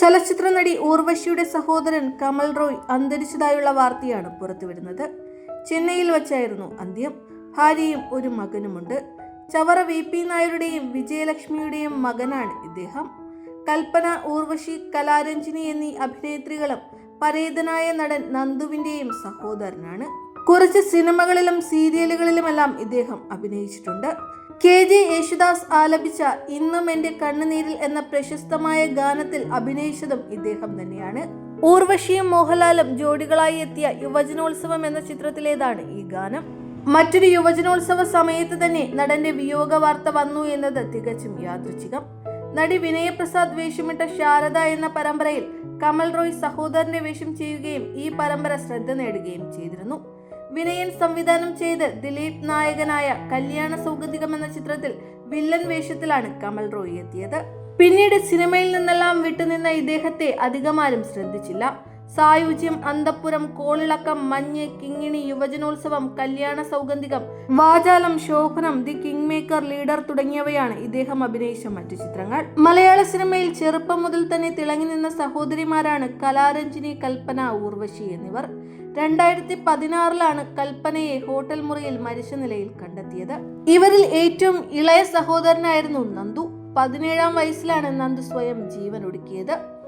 ചലച്ചിത്ര നടി ഊർവശിയുടെ സഹോദരൻ കമൽ റോയ് അന്തരിച്ചതായുള്ള വാർത്തയാണ് പുറത്തുവിടുന്നത് ചെന്നൈയിൽ വച്ചായിരുന്നു അന്ത്യം. ഭാര്യയും ഒരു മകനുമുണ്ട്. ചവറ വി പി നായരുടെയും വിജയലക്ഷ്മിയുടെയും മകനാണ് ഇദ്ദേഹം. കൽപ്പന ഊർവശി കലാരഞ്ജിനി എന്നീ അഭിനേത്രികളും പരേതനായ നടൻ നന്ദുവിന്റെയും സഹോദരനാണ്. കുറച്ച് സിനിമകളിലും സീരിയലുകളിലുമെല്ലാം ഇദ്ദേഹം അഭിനയിച്ചിട്ടുണ്ട്. കെ ജെ യേശുദാസ് ആലപിച്ച ഇന്നും എന്റെ കണ്ണുനീരിൽ എന്ന പ്രശസ്തമായ ഗാനത്തിൽ അഭിനയിച്ചതും ഇദ്ദേഹം തന്നെയാണ്. ഊർവശിയും മോഹൻലാലും ജോഡികളായി എത്തിയ യുവജനോത്സവം എന്ന ചിത്രത്തിലേതാണ് ഈ ഗാനം. മറ്റൊരു യുവജനോത്സവ സമയത്ത് തന്നെ നടന്റെ വിയോഗ വാർത്ത വന്നു എന്നത് തികച്ചും യാദൃച്ഛികം. നടി വിനയപ്രസാദ് വേഷമിട്ട ശാരദ എന്ന പരമ്പരയിൽ കമൽ റോയ് സഹോദരന്റെ വേഷം ചെയ്യുകയും ഈ പരമ്പര ശ്രദ്ധ നേടുകയും ചെയ്തിരുന്നു. വിനയൻ സംവിധാനം ചെയ്ത് ദിലീപ് നായകനായ കല്യാണ സൗഗതികം എന്ന ചിത്രത്തിൽ വില്ലൻ വേഷത്തിലാണ് കമൽ റോയി എത്തിയത്. പിന്നീട് സിനിമയിൽ നിന്നെല്ലാം വിട്ടുനിന്ന ഇദ്ദേഹത്തെ അധികമാരും ശ്രദ്ധിച്ചില്ല. സായുജ്യം അന്തപ്പുരം കോളിളക്കം Manju Kinginni Yuvajanotsavam Kalyana Saugandhikam Vachalam Shobhanam the king maker leader തുടങ്ങിയവയാണ് ഇദ്ദേഹം അഭിനയിച്ച മറ്റു ചിത്രങ്ങൾ. മലയാള സിനിമയിൽ ചെറുപ്പം മുതൽ തന്നെ തിളങ്ങി നിന്ന സഹോദരിമാരാണ് കലാരഞ്ജിനി കൽപ്പന ഊർവശി എന്നിവർ. രണ്ടായിരത്തി പതിനാറിലാണ് കൽപ്പനയെ ഹോട്ടൽ മുറിയിൽ മരിച്ച നിലയിൽ കണ്ടെത്തിയത്. ഇവരിൽ ഏറ്റവും ഇളയ സഹോദരനായിരുന്നു നന്ദു. പതിനേഴാം വയസ്സിലാണ് നന്ദു സ്വയം ജീവൻ ഒടുക്കിയത്